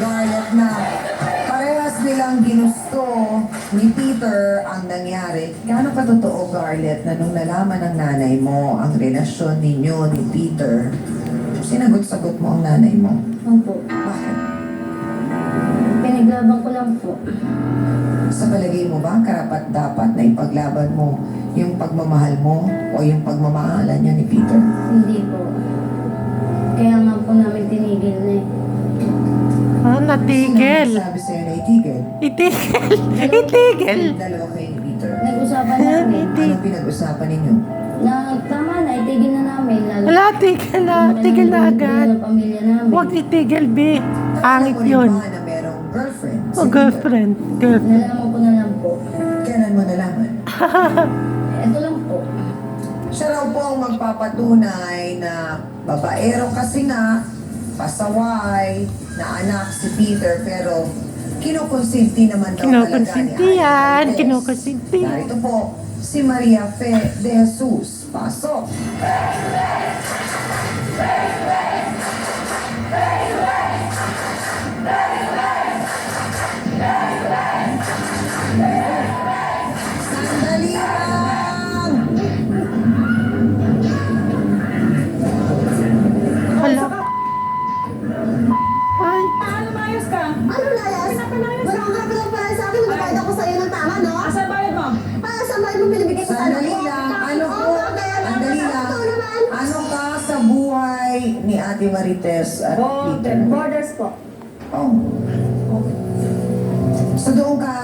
Garlet na parehas nilang ginusto ni Peter ang nangyari. Gaano ka totoo, Garlet, na nung nalaman ng nanay mo ang relasyon ninyo ni Peter, sinagot-sagot mo ang nanay mo? Opo. Bakit? Pinaglaban ko lang po. Sa palagay mo ba, karapat dapat na ipaglaban mo yung pagmamahal mo o yung pagmamahalan niya ni Peter? Hindi po. Kaya nga po namin tinigil na eh. Ah, natigil. Sabi sa'yo na itigil. Itigil. Itigil. Dalawa kayo ni Peter. Nag-usapan namin Anong pinag-usapan ninyo? na tama na, itigil na namin. Lalo, Wala, tigil na. Tigil na agad. Huwag itigil, B. Angit yun. na merong girlfriend? si O, girlfriend. Girlfriend. Nalaman ko na lang po. Kailan mo nalaman? Ito lang po. Siya raw po ang magpapatunay na babaero kasi nga, pasaway, na anak si Peter, pero kinukonsinti naman daw Kinukonsinti yan. Ate Marites. Kinukonsinti. Narito po, si Maria Fe de Jesus. Pasok!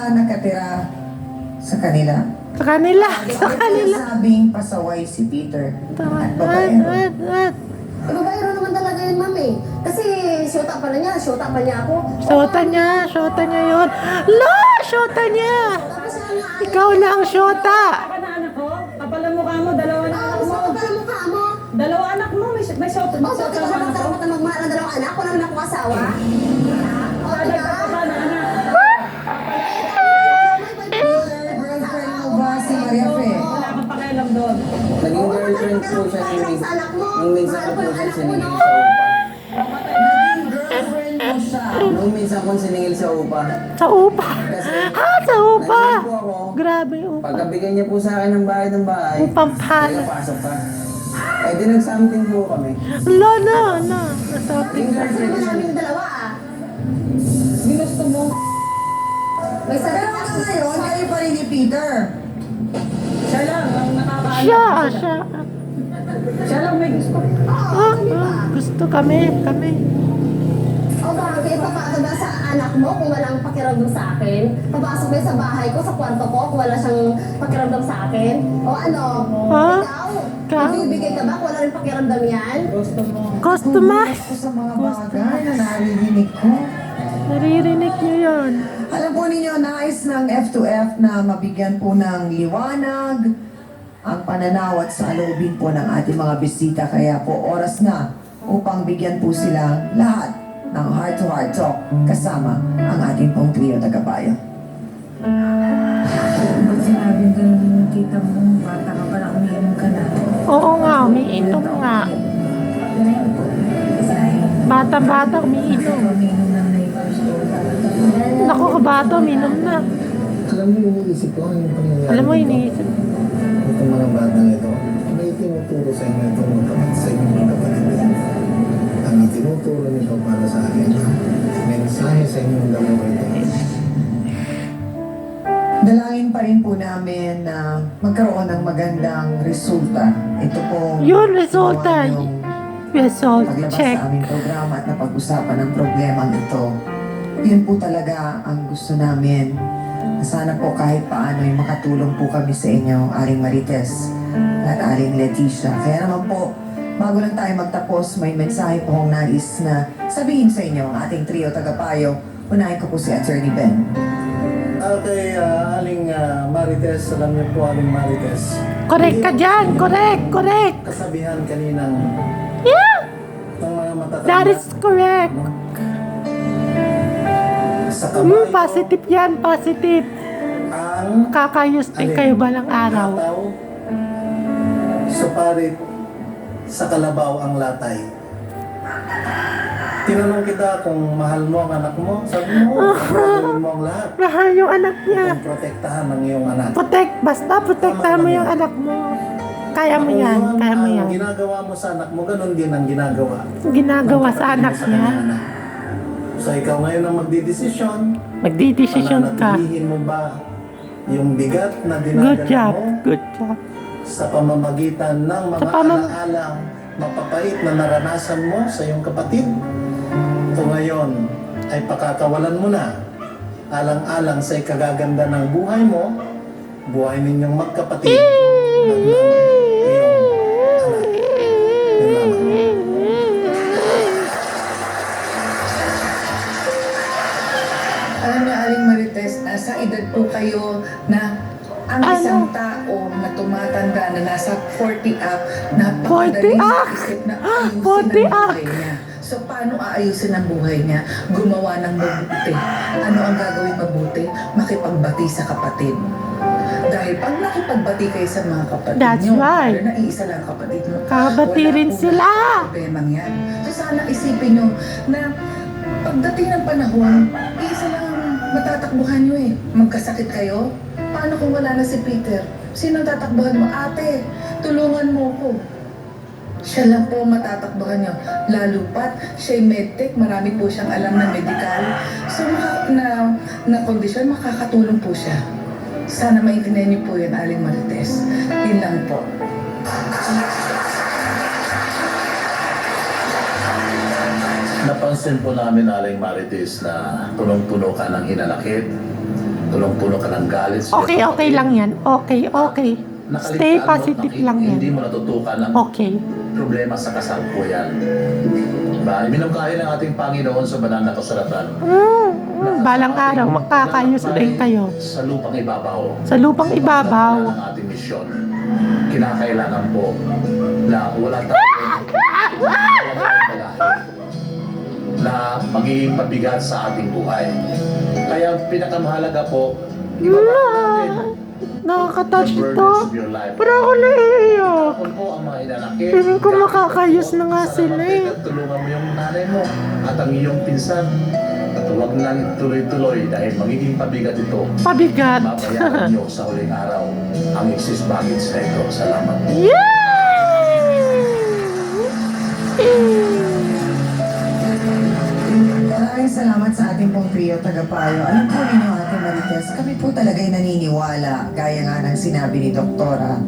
Nakatira sa kanila? sa kanila. Sa kanila. sabing pasaway si Peter at babaero? at, at. Eh, babayro naman talaga yun, mami. Kasi syota pa na niya. Syota pa niya ako. Shota niya. Shota niya yun. La! Shota niya. Tapos siya nga. Ikaw na ang shota. Baka na anak ko? Kapal ang mukha mo, dalawa na Ah, anak gusto mo. pala mukha mo. Dalawa anak mo, may, may shot. Oh, May so shot ikaw ang naman anak ko. dapat na magmahal ng dalawang anak. Wala naman akong asawa. Siningil sa upa. Naging girlfriend mo siya. Nung minsan ko siningil sa upa. Sa upa. Kasi Ah, sa upa. po ako. Grabe upa. Pagkabigay niya po sa akin ng bahay ng bahay. Upang pala. Pasok ka. Eh di nag-something po kami. La, na, na. Yung girlfriend siya. namin dalawa, ah. Ginusto mo. May sarili hanggang ngayon, kayo pa rin ni Peter. Siya lang ang nakakaalam. Siya, siya. Siya lang may gusto. Ah, ah, gusto kami, kami. O bakit? Papasok ba sa anak mo kung walang pakiramdam sa akin? Papasok ba sa bahay ko, sa kwarto ko kung wala siyang pakiramdam sa akin? O ano? Ha? Ikaw? Ikaw? Magbibigay ka ba kung wala rin pakiramdam yan? Gusto mo. Customize. Ako sa mga bagay na naririnig ko. Naririnig niyo yun. Alam po ninyo, nais ng F2F na mabigyan po ng liwanag ang pananaw at saloobin po ng ating mga bisita. Kaya po oras na upang bigyan po sila lahat ng heart-to-heart talk kasama ang ating pong trio tagabayo. Pag sinabi doon ng tita mo, bata ka pala, umiinom ka na. Oo nga, umiinom nga. Bata-bata, umiinom. Naku, kabata, umiinom na. Alam mo yung iniisip ko, yung pangyayari. Alam mo, iniisip. Itong mga batang ito, may tinuturo sa inyo itong mga kapatid sa inyong mga kapatid. Ang itinuturo nito para sa akin, mensahe sa inyong dalawa ito. Dalangin pa rin po namin na magkaroon ng magandang resulta. Ito po Yun, resulta. Result paglabas check. sa aming programa at napag-usapan ang problemang ito. Yun po talaga ang gusto namin. Sana po kahit paano ay makatulong po kami sa inyo, Aling Marites at Aling Leticia. Kaya naman po, bago lang tayo magtapos, may mensahe po akong nais na sabihin sa inyo ang ating trio tagapayo. Unahin ko po si Attorney Ben. Ah, kay ah, Aling ah, Marites, alam niyo po Aling Marites, Correct ka dyan. Correct, correct. kasabihan kaninang Yeah, ng mga matatanda that is correct. Sa Mm, kabayo positive yan, positive. ang Kakayos din kayo balang araw. hataw, suparit sa kalabaw ang latay. Tinanong kita kung mahal mo ang anak mo. Sabi mo, gagawin mo ang lahat. Mahal yung anak niya. Kung protektahan ang iyong anak. Protect, basta protektahan mo yung anak mo. Kaya mo yan, kaya mo ang yan. ginagawa mo sa anak mo, ganun din ang ginagawa. Ginagawa sa anak Sa niya. anak. So ikaw ngayon ang magdidesisyon. Magdidesisyon ka. Pananatilihin mo ba yung bigat na Good dinadala job, mo good job. sa pamamagitan ng mga Sa pamam- alaalang mapapait na naranasan mo sa iyong kapatid? O ngayon ay pakakawalan mo na alang-alang sa ikagaganda ng buhay mo, buhay ninyong magkapatid at ng edad po kayo na ang Ano? isang tao na tumatanda na nasa 40 up, 40 napakadaling up? isip na ayusin 40 ang buhay niya. So, paano aayusin ang buhay niya? Gumawa ng mabuti. Ano ang gagawin mabuti? Makipagbati sa kapatid. Dahil pag nakipagbati kayo sa mga kapatid That's niyo, right. na iisa lang kapatid mo, Kabati wala rin po sila. problemang yan. So sana isipin nyo na pagdating ng panahon, matatakbuhan nyo eh. Magkasakit kayo? Paano kung wala na si Peter? Sino tatakbuhan mo? Ate, tulungan mo ko. Siya lang po matatakbuhan nyo. Lalo pat, siya'y medtech, marami po siyang alam na medical. So maka, na, na kondisyon, makakatulong po siya. Sana maintindihan niyo po yun, Aling Marites. Yun lang po. Napansin po namin, Aling Marites, na tulong-tulo ka ng hinanakit, tulong-tulo ka ng galit. sa Okay, okay lang yan. Okay, okay. Nakaligtaan Stay mo positive nakik- lang Hindi yan. mo natutukan ang Okay. problema sa kasalukuyan. Diba? Iminungkahi ng ating Panginoon sa banal na kasulatan. Mm, mm, balang araw, makakayos din kayo. Sa lupang ibabaw. Sa lupang ibabaw. Ang ating misyon. Kinakailangan po na wala tayong wala tayong balahin na magiging mabigat sa ating buhay. Kaya ang pinakamahalaga po, ibaba natin Nakaka-touch the ito. burdens of your life. Pero ako naiiyak. Kung po ang mga Feeling ko makakayos na nga sila eh. Tulungan mo yung nanay mo at ang iyong pinsan. At huwag lang tuloy-tuloy dahil magiging pabigat ito. Pabigat. Babayaran niyo sa huling araw ang excess baggage na ito. Salamat. Maraming salamat sa ating pong trio tagapayo. Alam po ninyo, Ate Marites, kami po talaga'y naniniwala, gaya nga ng sinabi ni Doktora,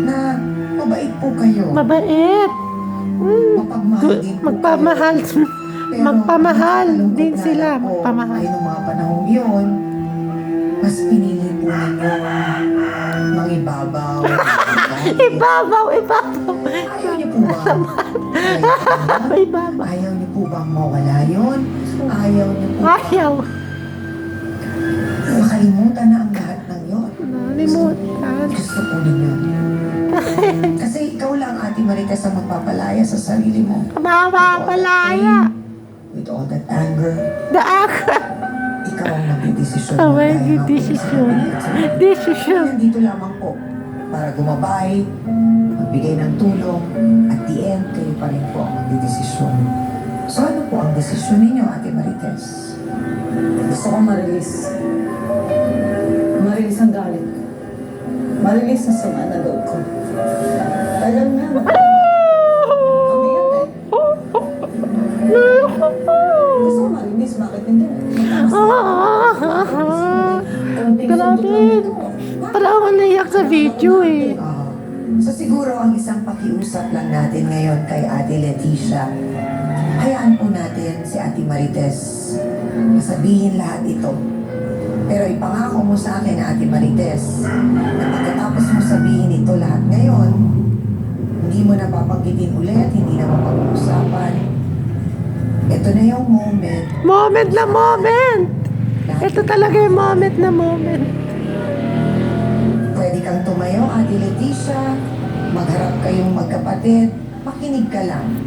na mabait po kayo. Mabait. Mm. Mapagmahal din po Magpamahal. kayo. Pero Magpamahal din sila. Magpamahal. Ay, nung mga panahong yun, mas pinili po ninyo mangibabaw. Ibabaw, ibabaw. Ayaw niyo po ba? Ayaw, Ibabaw. ayaw niyo po bang mawala yun? Ayaw niyo po Ayaw. makalimutan na ang lahat ng yun. Nalimutan. Gusto po ninyo. Kasi ikaw lang, Ate Marites, ang magpapalaya sa sarili mo. Mapapalaya. With all that anger, Daak. ikaw ang nagdidesisyon. Po decision. sa- Decision. Nandito lamang po para gumabay, magbigay ng tulong, at the end, kayo pa rin po ang magdidesisyon. So ano po ang desisyon ninyo, Ate Marites? Gusto ko ma-release. Ma-release ang galit. Ma-release ang sama na loob ko. Tagal na. Gusto ko ma-release. Bakit hindi? Konting Grabe. Parang ako naiyak sa video eh. Ah, so siguro ang isang pakiusap lang natin ngayon kay Ate Leticia, hayaan po natin si Ate Marites na sabihin lahat ito. Pero ipangako mo sa akin, Ate Marites, na pagkatapos mo sabihin ito lahat ngayon, hindi mo na papanggitin ulit, hindi na mapag-uusapan. Ito na yung moment. Moment na moment. Ito talaga yung moment na moment. Kang tumayo, Ate Leticia. Magharap kayong magkapatid. Makinig ka lang.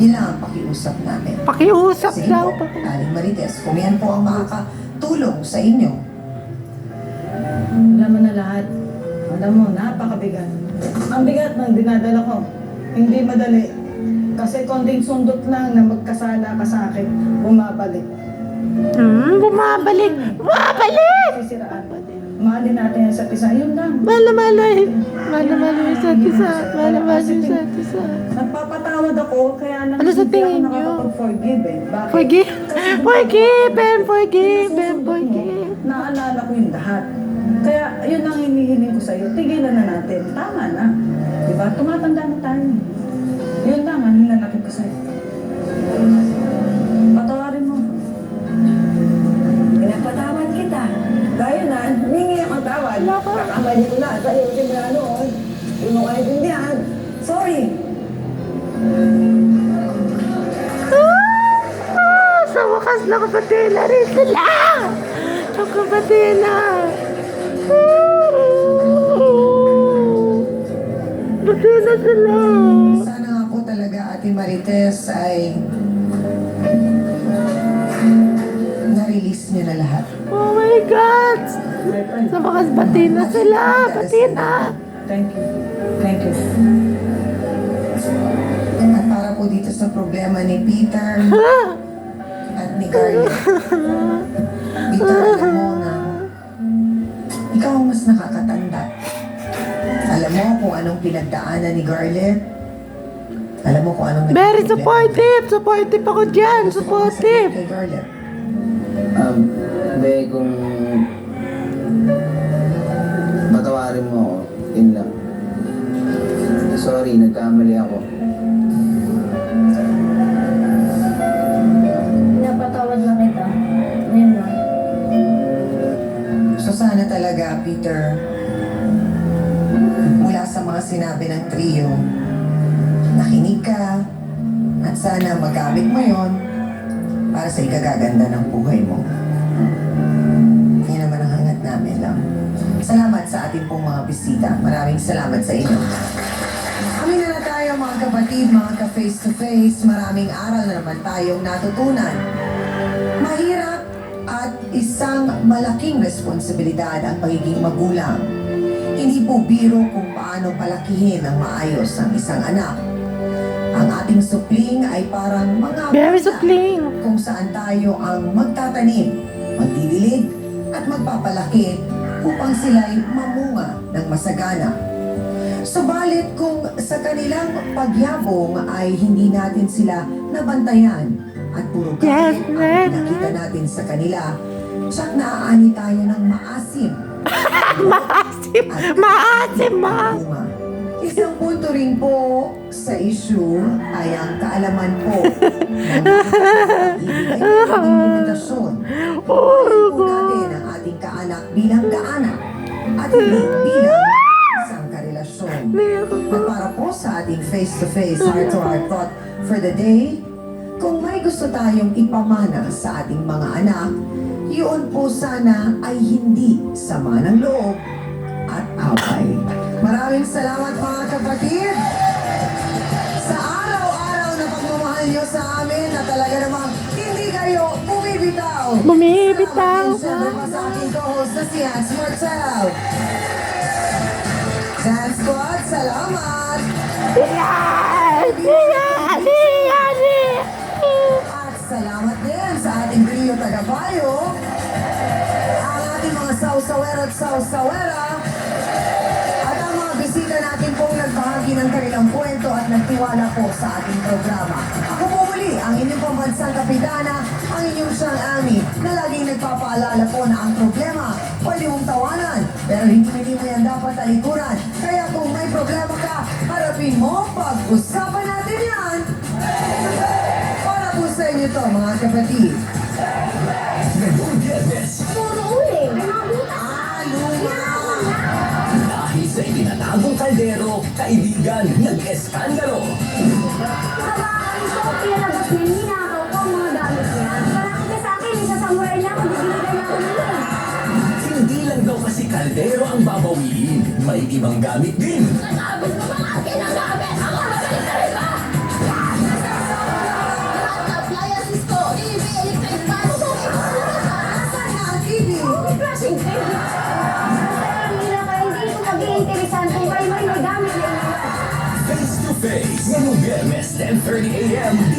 Yun lang ang pakiusap namin. Pakiusap Sige daw. po, Aling Marites, kung yan po ang makakatulong sa inyo. Alam mo na lahat. Alam mo, napakabigat. Ang bigat ng dinadala ko. Hindi madali. Kasi konting sundot lang na magkasala ka sa akin, bumabalik. Hmm, bumabalik. Bumabalik! Sisiraan. Mahalin natin yan sa isa. Yun lang. Mahal yung isa't isa. Yung isa't isa. Nagpapatawad ako, kaya nang Ano sa hindi tingin niyo? nakakapag-forgive eh. Bakit? Forgive. Forgive and forgive and forgive. Naalala ko yung lahat. Kaya yun ang hinihiling ko sa'yo. Tigilan na natin. Tama na. Diba? Tumatanda na tayo. Yun lang ang hinanapin ko sa'yo. Kita. Dahil na, humingi ako tawad. Kakamali ko na sa iyo simula noon. Hindi mo kaintindihan. Sorry. Ah, sa wakas nakapatid na rin sila. Nakapatid na. Patid na sila. Sana nga po talaga Ate Marites ay na-release niyo na lahat. Oh my God! Sa wakas patid na sila. Patid na. Thank you. Thank you. At para po dito sa problema ni Peter at ni Garnet. Peter, alam mo na ikaw ang mas nakakatanda. Alam mo kung anong pinagdaanan ni Garlet. Alam mo kung anong Very supportive. Supportive ako dyan. Gusto ko masabihin Supportive. Kay Garlet. Um, be, kung patawarin mo ako, yun lang. Sorry, nagkamali ako. Mga kapatid, mga ka-face to face. Maraming aral na naman tayong natutunan. Mahirap at isang malaking responsibilidad ang pagiging magulang. Hindi po biro kung paano palakihin ng maayos ang isang anak. Ang ating supling ay parang mga Very supling. kung saan tayo ang magtatanim, magdidilig, at magpapalaki upang sila'y mamunga ng masagana. Subalit kung sa kanilang pagyabong ay hindi natin sila nabantayan at puro galit ang yes, pinakita natin sa kanila, tsak naaani tayo ng maasim Maasim. Maasim, ma. bunga. Isang punto rin po sa issue ay ang kaalaman po ng ay maging limitasyon. Buhay po natin ang ating kaanak bilang kaanak at hindi bilang. At para po sa ating face-to-face, heart-to-heart thought for the day, kung may gusto tayong ipamana sa ating mga anak, yun po sana ay hindi sama ng loob at away. Maraming salamat mga kapatid sa araw-araw na pagmamahal nyo sa amin na talaga namang hindi kayo bumibitaw. Bumibitaw. Salamat din sa aking co-host na si Hans Marcel. Dance Squad, sausawera at ang mga bisita natin pong nagbahagi ng kanilang kwento at nagtiwala po sa ating programa. Ako po muli, ang inyong pambansang kapitana, ang inyong siyang Ami, na laging nagpapaalala po na ang problema, pwede mong tawanan, pero hindi hindi mo yan dapat talikuran. Kaya kung may problema ka, harapin mo, pag-usapan natin yan. Para po sa inyo to, mga kapatid. Itinatagong kaldero, kaibigan, nag-eskandalo. Kabaan ko, pinalabas niya, ninakaw ko ang mga gamit niya. Parang ka sa akin, isa samurai niya ako, bibigyan niya ako. Hindi lang daw kasi kaldero ang babawiin, may ibang gamit din. Nagamit mo mga akin ang gamit. 10.30 a.m.